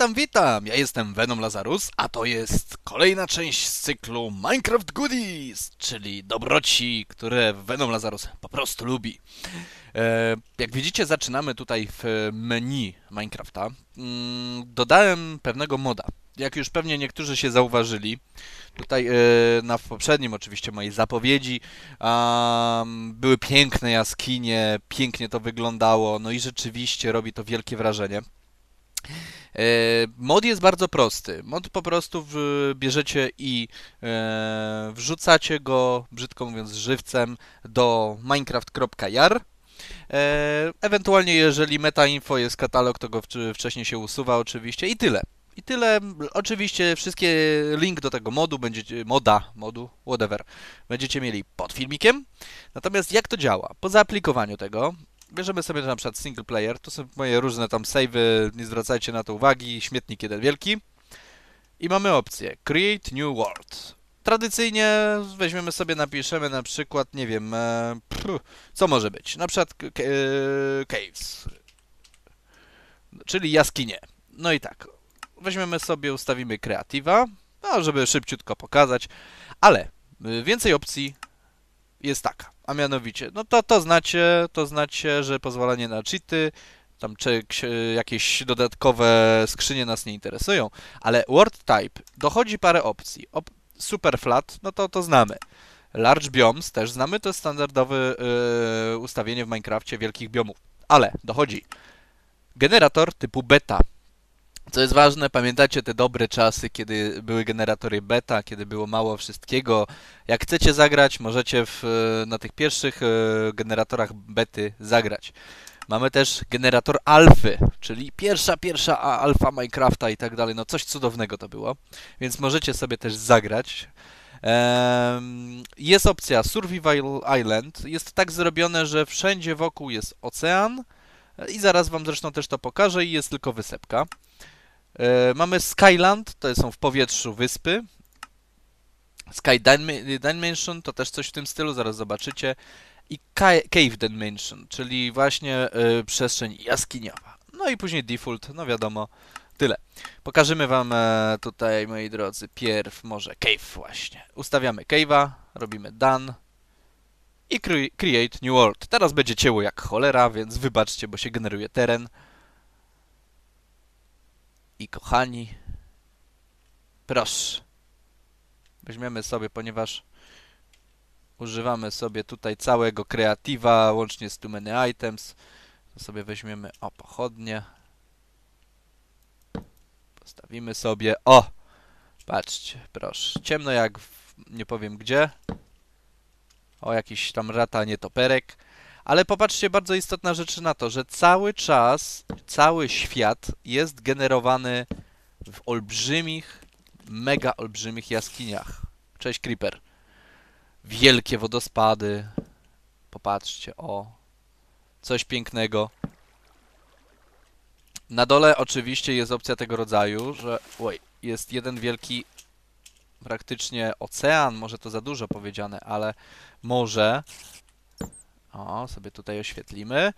Witam, witam! Ja jestem Venom Lazarus, a to jest kolejna część z cyklu Minecraft Goodies, czyli dobroci, które Venom Lazarus po prostu lubi. E, jak widzicie, zaczynamy tutaj w menu Minecrafta. Mm, dodałem pewnego moda. Jak już pewnie niektórzy się zauważyli, tutaj e, na poprzednim oczywiście mojej zapowiedzi były piękne jaskinie, pięknie to wyglądało, no i rzeczywiście robi to wielkie wrażenie. E, mod jest bardzo prosty. Mod po prostu bierzecie i e, wrzucacie go, brzydko mówiąc, żywcem do minecraft.jar. E, ewentualnie, jeżeli metainfo jest katalog, to go wcześniej się usuwa oczywiście i tyle. I tyle. Oczywiście wszystkie link do tego modu będziecie, moda, modu, whatever, będziecie mieli pod filmikiem. Natomiast jak to działa? Po zaaplikowaniu tego bierzemy sobie na przykład single player, to są moje różne tam savey, nie zwracajcie na to uwagi, śmietnik jeden wielki. I mamy opcję Create New World. Tradycyjnie weźmiemy sobie, napiszemy na przykład, nie wiem, e, pff, co może być? Na przykład e, caves, czyli jaskinie. No i tak, weźmiemy sobie, ustawimy Creative'a, no, żeby szybciutko pokazać, ale y, więcej opcji jest taka, a mianowicie, no to, to znacie, to znacie, że pozwolenie na cheaty, tam czy jakieś dodatkowe skrzynie nas nie interesują, ale word type dochodzi parę opcji. Op super flat, no to to znamy. Large biomes też znamy, to jest standardowe yy, ustawienie w Minecrafcie wielkich biomów. Ale dochodzi generator typu beta. Co jest ważne, pamiętacie te dobre czasy, kiedy były generatory beta, kiedy było mało wszystkiego. Jak chcecie zagrać, możecie w, na tych pierwszych e, generatorach bety zagrać. Mamy też generator alfy, czyli pierwsza, pierwsza alfa Minecrafta i tak dalej. No coś cudownego to było, więc możecie sobie też zagrać. Jest opcja Survival Island. Jest tak zrobione, że wszędzie wokół jest ocean i zaraz Wam zresztą też to pokażę i jest tylko wysepka. E, mamy Skyland, to są w powietrzu wyspy. Sky Dimension to też coś w tym stylu, zaraz zobaczycie. I Cave Dimension, czyli właśnie y, przestrzeń jaskiniowa. No i później default, no wiadomo, tyle. Pokażemy Wam e, tutaj, moi drodzy, pierw może Cave właśnie. Ustawiamy Cave'a, robimy Done i Create New World. Teraz będzie cięło jak cholera, więc wybaczcie, bo się generuje teren. I kochani, proszę, weźmiemy sobie, ponieważ używamy sobie tutaj całego kreatywa, łącznie z too many items, to sobie weźmiemy, o, pochodnie, postawimy sobie, o, patrzcie, proszę, ciemno jak w, nie powiem gdzie, o, jakiś tam rata nietoperek, ale popatrzcie, bardzo istotna rzecz na to, że cały czas, cały świat jest generowany w olbrzymich, mega olbrzymich jaskiniach. Cześć Creeper. Wielkie wodospady. Popatrzcie, o. Coś pięknego. Na dole oczywiście jest opcja tego rodzaju, że oj, jest jeden wielki praktycznie ocean, może to za dużo powiedziane, ale może o, sobie tutaj oświetlimy.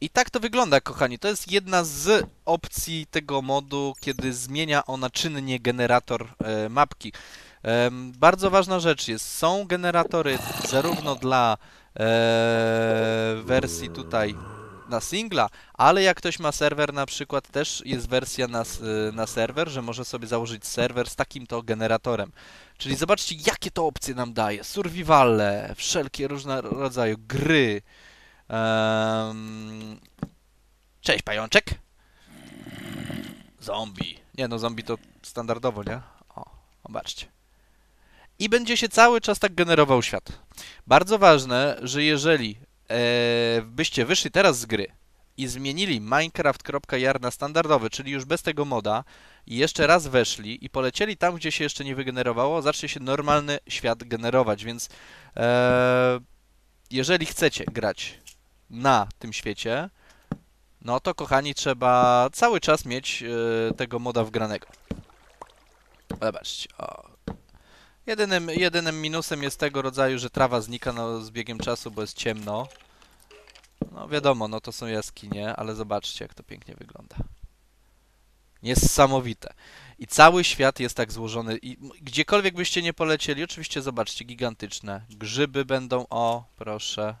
I tak to wygląda, kochani. To jest jedna z opcji tego modu, kiedy zmienia ona czynnie generator e, mapki. E, bardzo ważna rzecz jest, są generatory zarówno dla e, wersji tutaj na singla, ale jak ktoś ma serwer na przykład, też jest wersja na, na serwer, że może sobie założyć serwer z takim to generatorem. Czyli zobaczcie, jakie to opcje nam daje. Survivale, wszelkie różne rodzaje gry. Um... Cześć, pajączek. Zombie. Nie no, zombie to standardowo, nie? O, zobaczcie. I będzie się cały czas tak generował świat. Bardzo ważne, że jeżeli e, byście wyszli teraz z gry i zmienili minecraft.jar na standardowy, czyli już bez tego moda, i jeszcze raz weszli i polecieli tam, gdzie się jeszcze nie wygenerowało, zacznie się normalny świat generować, więc e, jeżeli chcecie grać na tym świecie, no to kochani, trzeba cały czas mieć e, tego moda wgranego. Zobaczcie, o. Jedynym, jedynym minusem jest tego rodzaju, że trawa znika no, z biegiem czasu, bo jest ciemno. No wiadomo, no to są jaskinie, ale zobaczcie jak to pięknie wygląda. Niesamowite. I cały świat jest tak złożony. I gdziekolwiek byście nie polecieli, oczywiście zobaczcie, gigantyczne. Grzyby będą, o, proszę.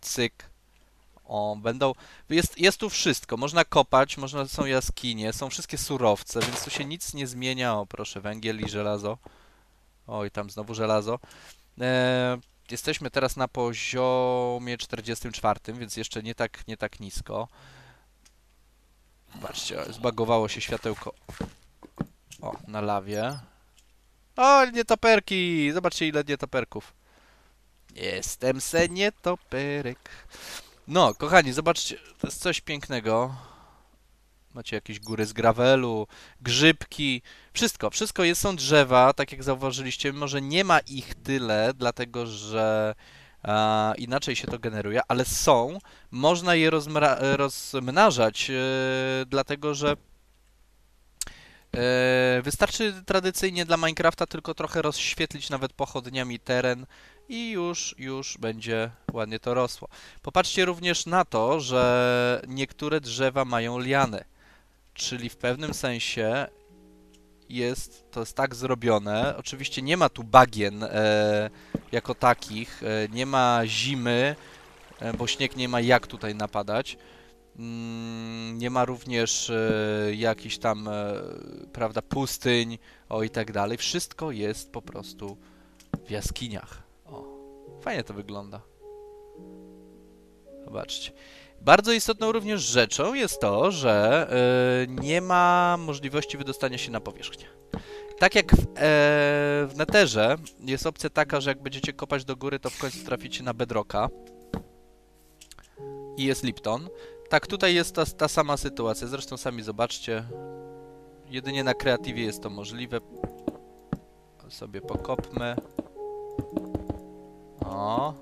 Cyk. O, będą. Jest, jest tu wszystko. Można kopać, można, są jaskinie, są wszystkie surowce, więc tu się nic nie zmienia. O, proszę, węgiel i żelazo. Oj, tam znowu żelazo. E, jesteśmy teraz na poziomie 44, więc jeszcze nie tak, nie tak nisko. Patrzcie, zbagowało się światełko. O, na lawie. O, nietoperki! Zobaczcie ile nietoperków. Jestem se nietoperek. No, kochani, zobaczcie, to jest coś pięknego. Macie jakieś góry z gravelu, grzybki, wszystko, wszystko jest, są drzewa, tak jak zauważyliście, może nie ma ich tyle, dlatego że inaczej się to generuje, ale są, można je rozmnażać, e, dlatego że e, wystarczy tradycyjnie dla Minecrafta tylko trochę rozświetlić nawet pochodniami teren i już, już będzie ładnie to rosło. Popatrzcie również na to, że niektóre drzewa mają liany, czyli w pewnym sensie jest, to jest tak zrobione. Oczywiście nie ma tu bagien e, jako takich, e, nie ma zimy, e, bo śnieg nie ma jak tutaj napadać. Mm, nie ma również e, jakichś tam, e, prawda, pustyń, o i tak dalej. Wszystko jest po prostu w jaskiniach. O, fajnie to wygląda. Zobaczcie. Bardzo istotną również rzeczą jest to, że e, nie ma możliwości wydostania się na powierzchnię. Tak jak w, e, w jest opcja taka, że jak będziecie kopać do góry, to w końcu traficie na bedrocka i jest Lipton. Tak tutaj jest ta, ta sama sytuacja. Zresztą sami zobaczcie. Jedynie na kreatywie jest to możliwe. Sobie pokopmy. O.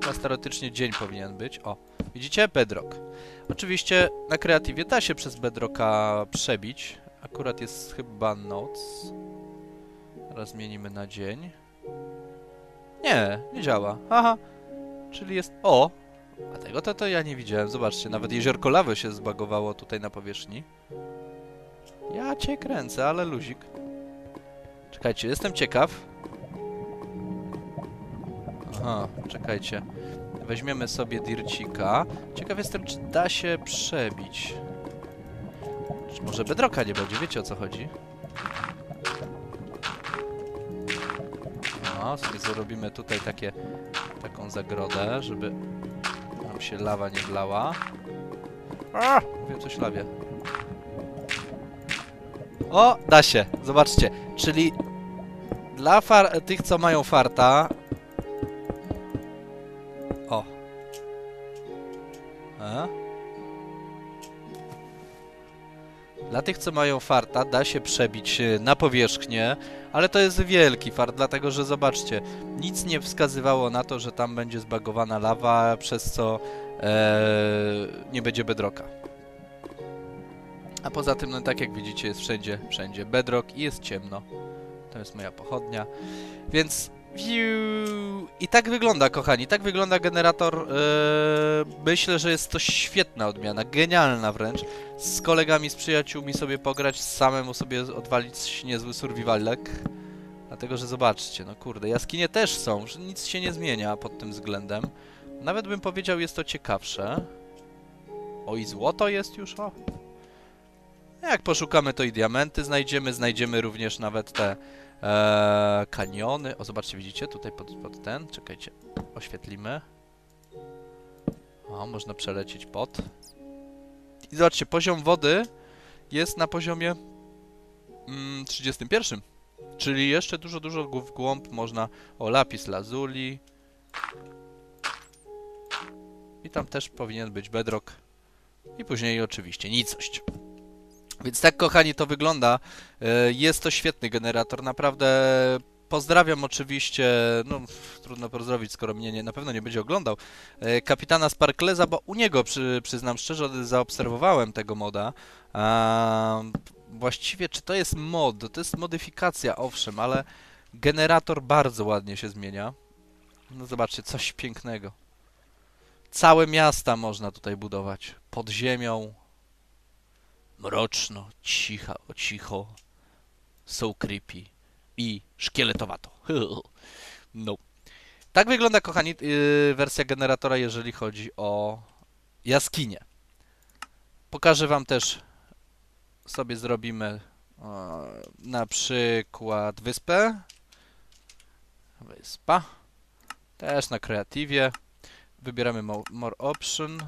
Teraz teoretycznie dzień powinien być. O, widzicie? Bedrock. Oczywiście na kreatywie da się przez bedrocka przebić. Akurat jest chyba noc. Teraz zmienimy na dzień. Nie, nie działa. Aha. Czyli jest... O! A tego to, to ja nie widziałem. Zobaczcie, nawet jeziorko lawy się zbagowało tutaj na powierzchni. Ja cię kręcę, ale luzik. Czekajcie, jestem ciekaw. Aha, czekajcie. Weźmiemy sobie dircika. Ciekaw jestem, czy da się przebić. Czy może bedroka nie będzie? Wiecie o co chodzi? No, sobie zrobimy tutaj takie, taką zagrodę, żeby nam się lawa nie wlała. A! Mówię coś lawie. O, da się. Zobaczcie. Czyli dla tych, co mają farta... Dla tych, co mają farta, da się przebić e, na powierzchnię, ale to jest wielki fart, dlatego że zobaczcie, nic nie wskazywało na to, że tam będzie zbagowana lawa, przez co e, nie będzie bedrocka. A poza tym, no tak jak widzicie, jest wszędzie, wszędzie bedrock i jest ciemno. To jest moja pochodnia. Więc. I tak wygląda, kochani, tak wygląda generator. Yy, myślę, że jest to świetna odmiana, genialna wręcz. Z kolegami, z przyjaciółmi sobie pograć, samemu sobie odwalić niezły survivalek. Dlatego, że zobaczcie, no kurde, jaskinie też są, że nic się nie zmienia pod tym względem. Nawet bym powiedział, jest to ciekawsze. O, i złoto jest już, o. Jak poszukamy, to i diamenty znajdziemy, znajdziemy również nawet te Eee, kaniony. O, zobaczcie, widzicie? Tutaj pod, pod ten. Czekajcie. Oświetlimy. O, można przelecieć pod. I zobaczcie, poziom wody jest na poziomie mm, 31. Czyli jeszcze dużo, dużo w głąb można... O, lapis lazuli. I tam też powinien być bedrock. I później oczywiście nicość. Więc tak, kochani, to wygląda. E, Jest to świetny generator, naprawdę. Pozdrawiam oczywiście, no trudno pozdrowić, skoro mnie nie, na pewno nie będzie oglądał, e, kapitana Sparkleza, bo u niego, przy, przyznam szczerze, zaobserwowałem tego moda. Właściwie, czy to jest mod? To jest modyfikacja, owszem, ale generator bardzo ładnie się zmienia. No zobaczcie, coś pięknego. Całe miasta można tutaj budować. pod ziemią. Mroczno, cicha, cicho. So creepy. I szkieletowato. No. Tak wygląda, kochani, yy, wersja generatora, jeżeli chodzi o jaskinie. Pokażę wam też, sobie zrobimy na przykład wyspę. Wyspa. Też na kreatywie. Wybieramy mo- More Option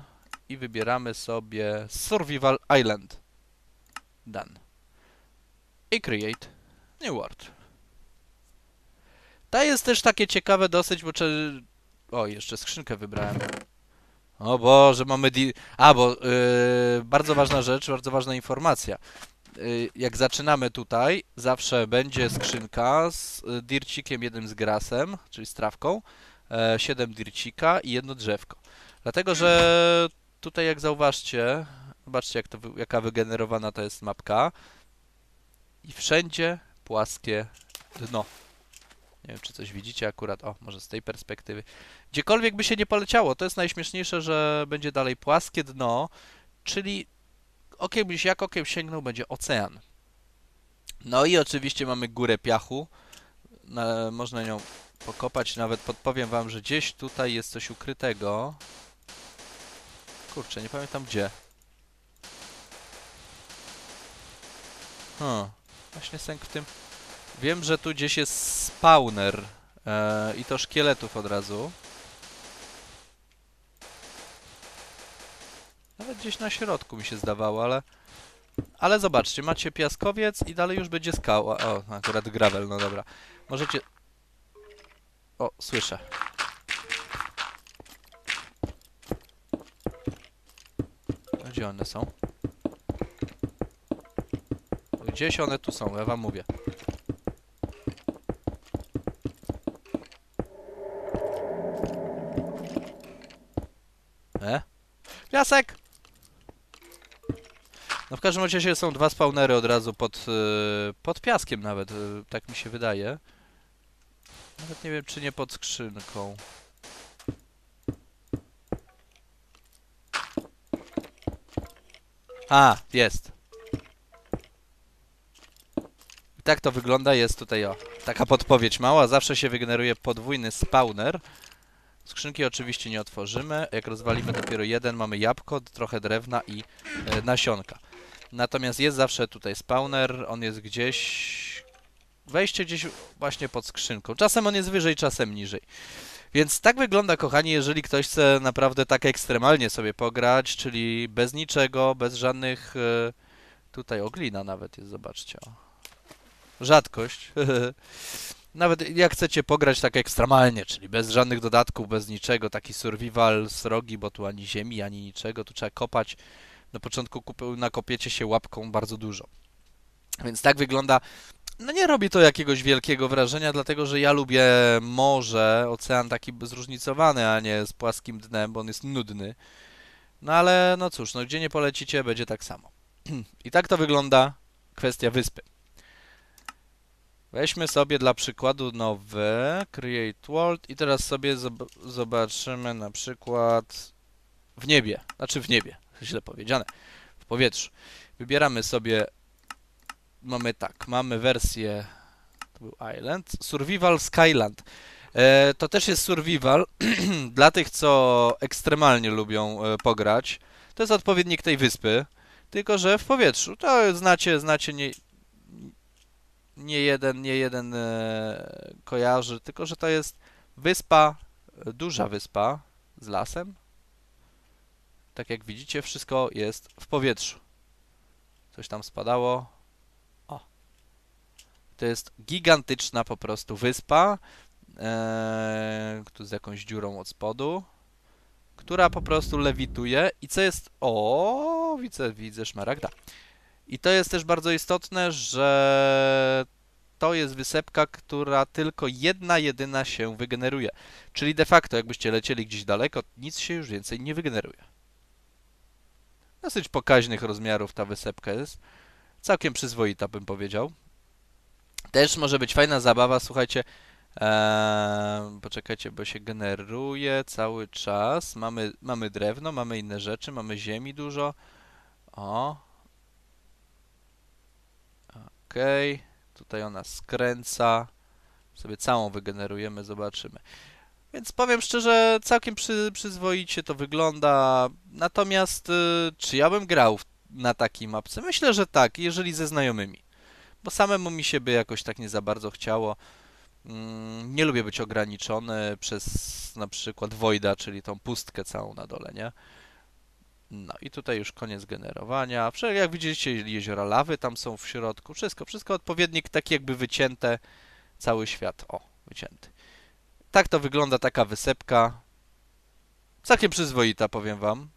i wybieramy sobie Survival Island. Done. I Create New World. To jest też takie ciekawe dosyć, bo... Czy... O, jeszcze skrzynkę wybrałem. O Boże, mamy... Di... A, bo yy, bardzo ważna rzecz, bardzo ważna informacja. Yy, jak zaczynamy tutaj, zawsze będzie skrzynka z y, dircikiem, jednym z grasem, czyli z trawką, e, 7 dircika i jedno drzewko. Dlatego, że tutaj jak zauważcie, zobaczcie jak to, jaka wygenerowana to jest mapka i wszędzie płaskie dno. Nie wiem, czy coś widzicie akurat, o, może z tej perspektywy. Gdziekolwiek by się nie poleciało, to jest najśmieszniejsze, że będzie dalej płaskie dno, czyli okiem jak okiem sięgnął, będzie ocean. No i oczywiście mamy górę piachu. Na, można nią pokopać, nawet podpowiem wam, że gdzieś tutaj jest coś ukrytego. Kurczę, nie pamiętam gdzie. Hmm, właśnie sęk w tym. Wiem, że tu gdzieś jest spawner e, i to szkieletów od razu. Nawet gdzieś na środku mi się zdawało, ale... Ale zobaczcie, macie piaskowiec i dalej już będzie skała. O, akurat gravel, no dobra. Możecie... O, słyszę. A Gdzie one są? Gdzieś one tu są, ja wam mówię. E? Piasek! No w każdym razie są dwa spawnery od razu pod, y, pod piaskiem nawet, y, tak mi się wydaje. Nawet nie wiem, czy nie pod skrzynką. A, jest. I tak to wygląda, jest tutaj o, taka podpowiedź mała, zawsze się wygeneruje podwójny spawner. Skrzynki oczywiście nie otworzymy, jak rozwalimy dopiero jeden, mamy jabłko, trochę drewna i e, nasionka. Natomiast jest zawsze tutaj spawner, on jest gdzieś... Wejście gdzieś właśnie pod skrzynką. Czasem on jest wyżej, czasem niżej. Więc tak wygląda, kochani, jeżeli ktoś chce naprawdę tak ekstremalnie sobie pograć, czyli bez niczego, bez żadnych... e, Tutaj oglina nawet jest, zobaczcie. O. Rzadkość. Nawet jak chcecie pograć tak ekstremalnie, czyli bez żadnych dodatków, bez niczego, taki survival srogi, bo tu ani ziemi, ani niczego, tu trzeba kopać. Na początku nakopiecie się łapką bardzo dużo. Więc tak wygląda. No nie robi to jakiegoś wielkiego wrażenia, dlatego że ja lubię morze, ocean taki zróżnicowany, a nie z płaskim dnem, bo on jest nudny. No ale no cóż, no gdzie nie polecicie, będzie tak samo. I tak to wygląda kwestia wyspy. Weźmy sobie dla przykładu nowy Create World i teraz sobie zob- zobaczymy na przykład w niebie, znaczy w niebie, źle powiedziane, w powietrzu. Wybieramy sobie, mamy tak, mamy wersję, to był Island, Survival Skyland. E, to też jest survival dla tych, co ekstremalnie lubią e, pograć. To jest odpowiednik tej wyspy, tylko że w powietrzu. To znacie, znacie nie, nie jeden, nie jeden e, kojarzy, tylko że to jest wyspa, e, duża wyspa z lasem. Tak jak widzicie, wszystko jest w powietrzu. Coś tam spadało. O. To jest gigantyczna po prostu wyspa, e, z jakąś dziurą od spodu, która po prostu lewituje i co jest... O, widzę, widzę szmaragda. I to jest też bardzo istotne, że to jest wysepka, która tylko jedna jedyna się wygeneruje. Czyli de facto, jakbyście lecieli gdzieś daleko, nic się już więcej nie wygeneruje. Dosyć pokaźnych rozmiarów ta wysepka jest. Całkiem przyzwoita, bym powiedział. Też może być fajna zabawa, słuchajcie, Eee, poczekajcie, bo się generuje cały czas. Mamy, mamy drewno, mamy inne rzeczy, mamy ziemi dużo. O. Okej. Tutaj ona skręca. Sobie całą wygenerujemy, zobaczymy. Więc powiem szczerze, całkiem przy, przyzwoicie to wygląda. Natomiast y, czy ja bym grał w- na takiej mapce? Myślę, że tak, jeżeli ze znajomymi. Bo samemu mi się by jakoś tak nie za bardzo chciało. Mm, Nie lubię być ograniczony przez na przykład Voida, czyli tą pustkę całą na dole, nie? No i tutaj już koniec generowania. Wszak Jak widzicie, jeziora lawy tam są w środku. Wszystko, wszystko odpowiednik tak jakby wycięte. Cały świat. O, wycięty. Tak to wygląda taka wysepka. Całkiem przyzwoita, powiem wam.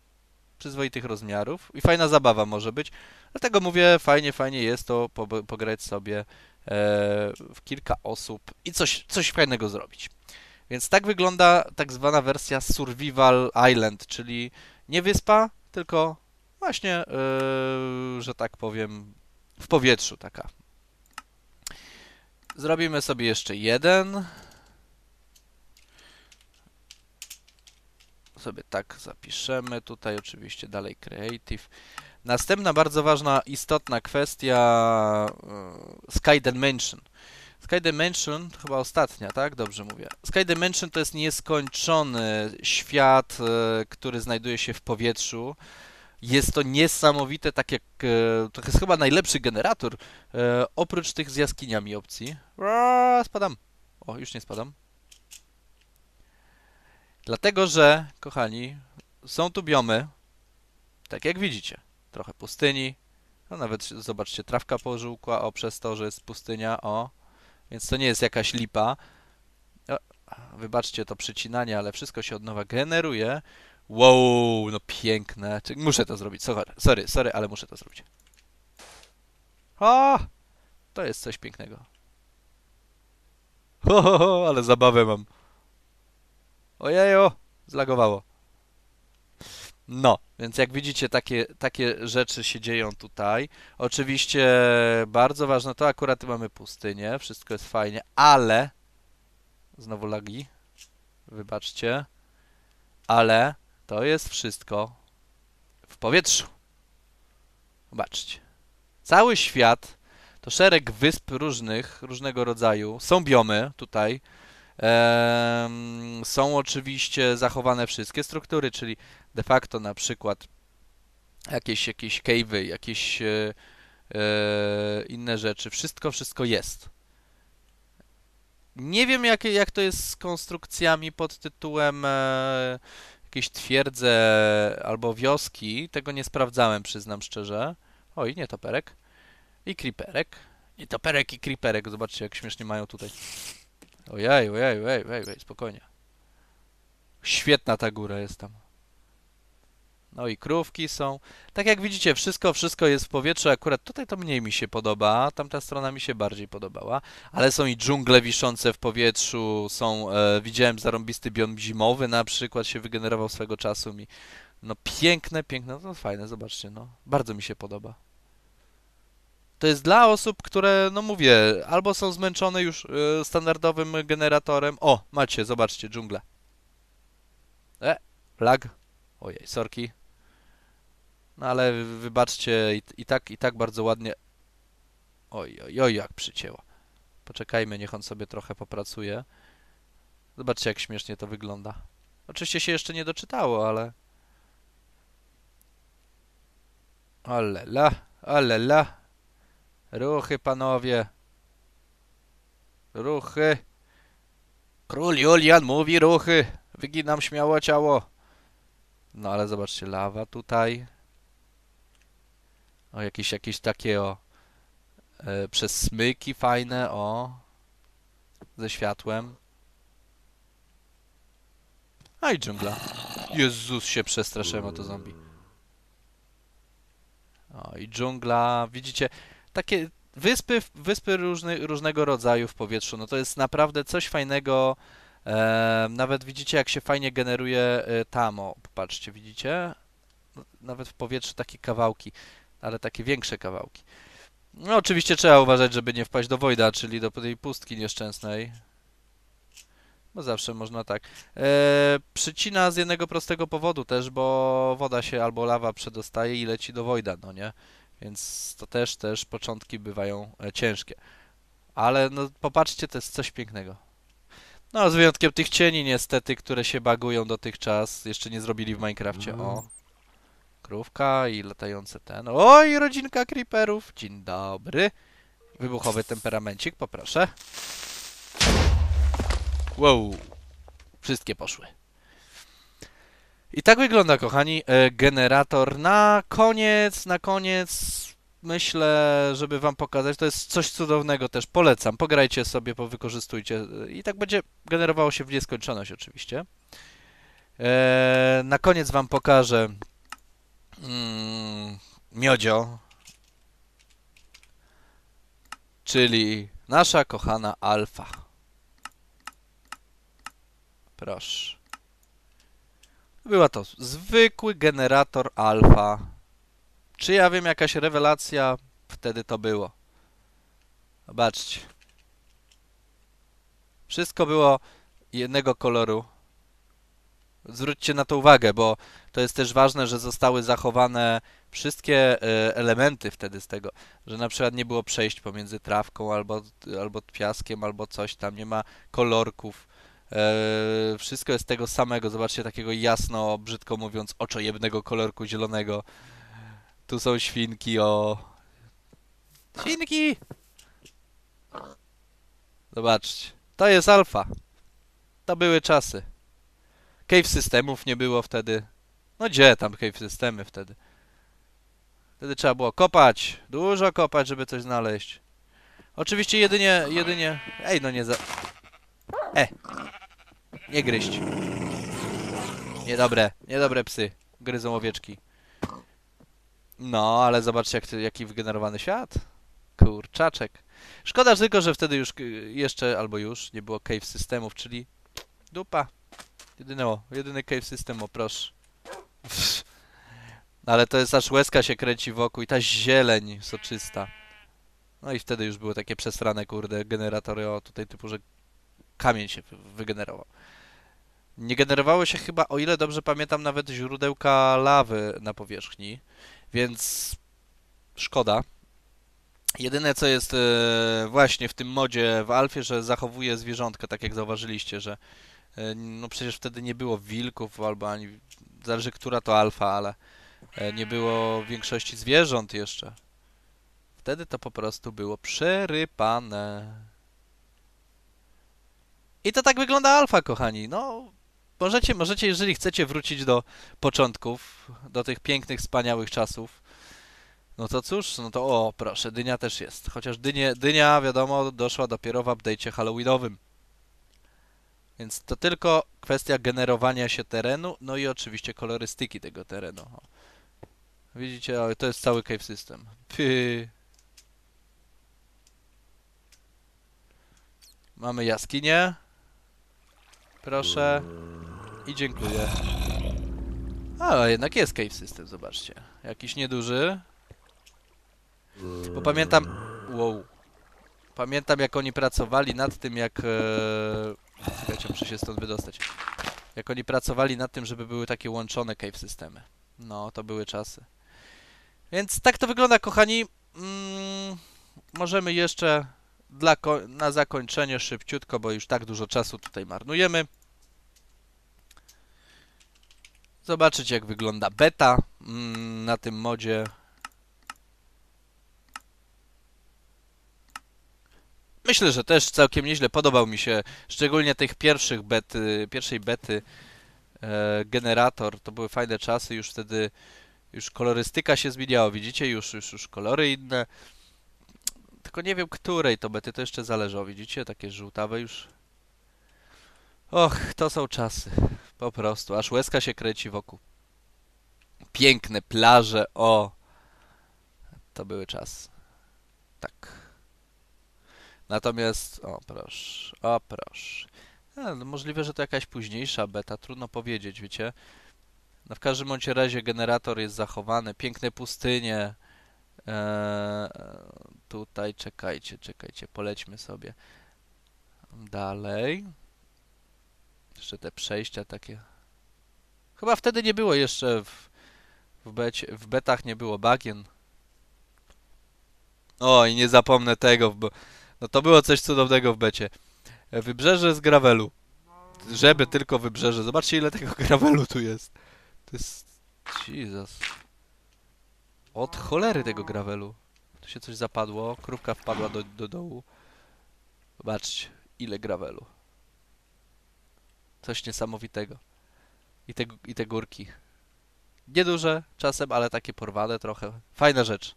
Przyzwoitych rozmiarów. I fajna zabawa może być. Dlatego mówię, fajnie, fajnie jest to po- pograć sobie e, w kilka osób i coś, coś fajnego zrobić. Więc tak wygląda tak zwana wersja Survival Island, czyli nie wyspa, tylko właśnie, e, że tak powiem, w powietrzu taka. Zrobimy sobie jeszcze jeden. Sobie tak zapiszemy. Tutaj oczywiście dalej Creative. Następna bardzo ważna, istotna kwestia e, Sky Dimension. Sky Dimension, to chyba ostatnia, tak? Dobrze mówię. Sky Dimension to jest nieskończony świat, e, który znajduje się w powietrzu. Jest to niesamowite, tak jak e, to jest chyba najlepszy generator, e, oprócz tych z jaskiniami opcji. Spadam. O, już nie spadam. Dlatego, że, kochani, są tu biomy, tak jak widzicie, trochę pustyni, no nawet zobaczcie, trawka pożółkła, o, przez to, że jest pustynia, o, więc to nie jest jakaś lipa. Wybaczcie to przycinanie, ale wszystko się od nowa generuje. Wow, no piękne. Muszę to zrobić, sorry, sorry, ale muszę to zrobić. O, to jest coś pięknego. Ho, ho, ho, ale zabawę mam. Ojejo, zlagowało. No, więc jak widzicie, takie, takie rzeczy się dzieją tutaj. Oczywiście bardzo ważne, to akurat mamy pustynię, wszystko jest fajnie, ale znowu lagi, wybaczcie, ale to jest wszystko w powietrzu. Zobaczcie. Cały świat to szereg wysp różnych, różnego rodzaju. Są biomy tutaj. Są oczywiście zachowane wszystkie struktury, czyli de facto na przykład jakieś, jakieś cave'y, jakieś e, e, inne rzeczy. Wszystko, wszystko jest. Nie wiem, jak, jak to jest z konstrukcjami pod tytułem e, jakieś twierdze albo wioski. Tego nie sprawdzałem, przyznam szczerze. Oj, nie toperek. I creeperek. I toperek i creeperek. Zobaczcie, jak śmiesznie mają tutaj. Ojej, ojej, ojej, ojej, ojej, spokojnie. Świetna ta góra jest tam. No i krówki są. Tak jak widzicie, wszystko, wszystko jest w powietrzu. Akurat tutaj to mniej mi się podoba, tamta strona mi się bardziej podobała. Ale są i dżungle wiszące w powietrzu, są, e, widziałem zarąbisty biom zimowy na przykład się wygenerował swego czasu mi. No piękne, piękne, no fajne, zobaczcie, no. Bardzo mi się podoba. To jest dla osób, które, no mówię, albo są zmęczone już e, standardowym generatorem. O, macie, zobaczcie, dżunglę. E, lag. Ojej, sorki. No ale wy- wybaczcie, i, i tak, i tak bardzo ładnie. Oj, oj, oj, jak przycięła. Poczekajmy, niech on sobie trochę popracuje. Zobaczcie, jak śmiesznie to wygląda. Oczywiście się jeszcze nie doczytało, ale... Alela, alela. Ruchy, panowie. Ruchy. Król Julian mówi ruchy. Wyginam śmiało ciało. No ale zobaczcie, lawa tutaj. O, jakieś, jakieś takie o e, przez smyki fajne, o ze światłem. A i dżungla. Jezus się przestraszyłem o to zombie. O i dżungla, widzicie, takie wyspy, wyspy różny, różnego rodzaju w powietrzu, no to jest naprawdę coś fajnego. E, nawet widzicie, jak się fajnie generuje e, tam, o, popatrzcie, widzicie? No, Nawet w powietrzu takie kawałki, ale takie większe kawałki. No oczywiście trzeba uważać, żeby nie wpaść do Wojda, czyli do tej pustki nieszczęsnej. Bo zawsze można tak. E, przycina z jednego prostego powodu też, bo woda się albo lawa przedostaje i leci do Wojda, no nie? Więc to też, też początki bywają e, ciężkie. Ale no popatrzcie, to jest coś pięknego. No, z wyjątkiem tych cieni niestety, które się bagują dotychczas. Jeszcze nie zrobili w Minecrafcie. O. Krówka i latające ten. Oj, rodzinka creeperów. Dzień dobry. Wybuchowy temperamencik, poproszę. Wow. Wszystkie poszły. I tak wygląda, kochani, e, generator. Na koniec, na koniec myślę, żeby wam pokazać, to jest coś cudownego też, polecam, pograjcie sobie, powykorzystujcie i tak będzie generowało się w nieskończoność oczywiście. E, na koniec wam pokażę mm, miodzio, czyli nasza kochana alfa. Proszę. Była to zwykły generator alfa. Czy ja wiem jakaś rewelacja? Wtedy to było. Zobaczcie. Wszystko było jednego koloru. Zwróćcie na to uwagę, bo to jest też ważne, że zostały zachowane wszystkie e, elementy wtedy z tego, że na przykład nie było przejść pomiędzy trawką albo, albo piaskiem, albo coś tam, nie ma kolorków. E, wszystko jest tego samego, zobaczcie, takiego jasno, brzydko mówiąc, oczojebnego kolorku zielonego. Tu są świnki, o... Świnki! Zobaczcie. To jest alfa. To były czasy. Cave systemów nie było wtedy. No gdzie tam cave systemy wtedy? Wtedy trzeba było kopać. Dużo kopać, żeby coś znaleźć. Oczywiście jedynie, jedynie... Ej, no nie za... E! Nie gryźć. Niedobre, niedobre psy. Gryzą owieczki. No, ale zobaczcie, jak, jaki wygenerowany świat. Kurczaczek. Szkoda tylko, że wtedy już y, jeszcze, albo już, nie było cave systemów, czyli dupa. Jedyne, jedyny cave system, o proszę. Ale to jest aż łezka się kręci wokół i ta zieleń soczysta. No i wtedy już były takie przesrane, kurde, generatory, o tutaj typu, że kamień się wygenerował. Nie generowało się chyba, o ile dobrze pamiętam, nawet źródełka lawy na powierzchni, więc szkoda. Jedyne co jest e, właśnie w tym modzie w Alfie, że zachowuje zwierzątka, tak jak zauważyliście, że e, no przecież wtedy nie było wilków albo ani, zależy która to alfa, ale e, nie było większości zwierząt jeszcze. Wtedy to po prostu było przerypane. I to tak wygląda alfa, kochani. No, możecie, możecie, jeżeli chcecie wrócić do początków, do tych pięknych, wspaniałych czasów, no to cóż, no to o, proszę, dynia też jest. Chociaż dynie, dynia, wiadomo, doszła dopiero w update'cie halloweenowym. Więc to tylko kwestia generowania się terenu, no i oczywiście kolorystyki tego terenu. O. Widzicie, o, to jest cały cave system. Py. Mamy jaskinię. Proszę. I dziękuję. Ale jednak jest cave system, zobaczcie. Jakiś nieduży. Bo pamiętam... Wow. Pamiętam jak oni pracowali nad tym, jak... E... Czekajcie, muszę się stąd wydostać. Jak oni pracowali nad tym, żeby były takie łączone cave systemy. No, to były czasy. Więc tak to wygląda, kochani. Mm, możemy jeszcze dla na zakończenie szybciutko, bo już tak dużo czasu tutaj marnujemy. Zobaczyć jak wygląda beta mm, na tym modzie. Myślę, że też całkiem nieźle podobał mi się, szczególnie tych pierwszych bety, pierwszej bety e, generator. To były fajne czasy, już wtedy już kolorystyka się zmieniała, widzicie? Już, już, już kolory inne. Tylko nie wiem, której to bety, to jeszcze zależy. widzicie? Takie żółtawe już. Och, to są czasy. Po prostu, aż łezka się kręci wokół. Piękne plaże, o! To były czasy. Tak. Natomiast, o proszę, o proszę. no, możliwe, że to jakaś późniejsza beta, trudno powiedzieć, wiecie. No w każdym bądź razie generator jest zachowany, piękne pustynie. Eee, tutaj, czekajcie, czekajcie, polećmy sobie dalej. Jeszcze te przejścia takie. Chyba wtedy nie było jeszcze w, w, becie, w betach nie było bagien. Oj, nie zapomnę tego. bo- No to było coś cudownego w becie. Wybrzeże z gravelu. Żeby tylko wybrzeże. Zobaczcie ile tego gravelu tu jest. To jest... Jesus. Od cholery tego gravelu. Tu się coś zapadło. Krówka wpadła do, do dołu. Zobaczcie, ile gravelu. Coś niesamowitego. I te, I te górki. Nieduże czasem, ale takie porwane trochę. Fajna rzecz.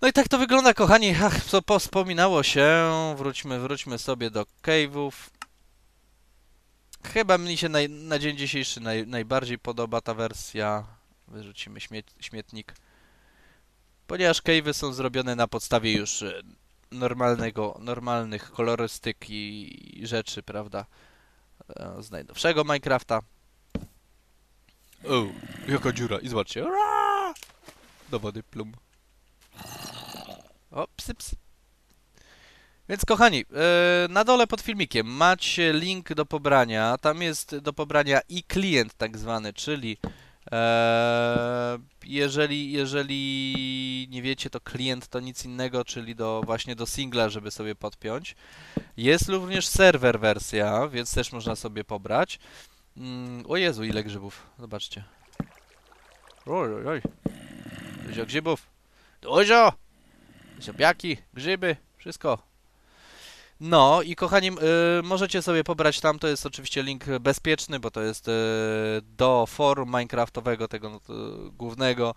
No i tak to wygląda, kochani. Ach, co pospominało się. Wróćmy, wróćmy sobie do cave'ów. Chyba mi się na dzień dzisiejszy naj, najbardziej podoba ta wersja. Wyrzucimy śmiet, śmietnik. Ponieważ cave'y są zrobione na podstawie już e, normalnego, normalnych kolorystyk i, rzeczy, prawda? E, Z najnowszego Minecrafta. O, jaka dziura. I zobaczcie. Ura! Do wody plum. O, psy, psy. Więc kochani, e, na dole pod filmikiem macie link do pobrania. Tam jest do pobrania i klient tak zwany, czyli jeżeli, jeżeli nie wiecie, to klient to nic innego, czyli do właśnie do singla, żeby sobie podpiąć. Jest również serwer wersja, więc też można sobie pobrać. Mm, o Jezu, ile grzybów. Zobaczcie. Oj, oj, oj. Dużo grzybów. Dużo! Ziemniaki, grzyby, wszystko. No i kochani, y, możecie sobie pobrać tam, to jest oczywiście link bezpieczny, bo to jest y, do forum minecraftowego, tego no, głównego.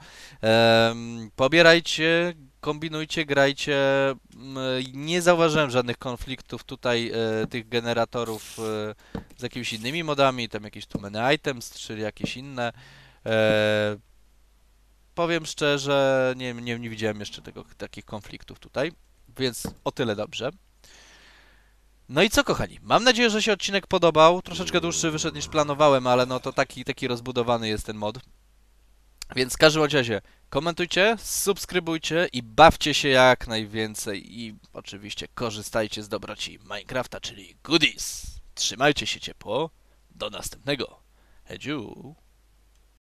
Pobierajcie, kombinujcie, grajcie. Nie zauważyłem żadnych konfliktów tutaj y, tych generatorów y, z jakimiś innymi modami, tam jakieś tu menu items, czy jakieś inne. E, powiem szczerze, nie, nie, nie widziałem jeszcze tego, takich konfliktów tutaj, więc o tyle dobrze. No i co, kochani? Mam nadzieję, że się odcinek podobał. Troszeczkę dłuższy wyszedł niż planowałem, ale no to taki, taki rozbudowany jest ten mod. Więc w każdym razie komentujcie, subskrybujcie i bawcie się jak najwięcej. I oczywiście korzystajcie z dobroci Minecrafta, czyli goodies. Trzymajcie się ciepło. Do następnego. Hedziu.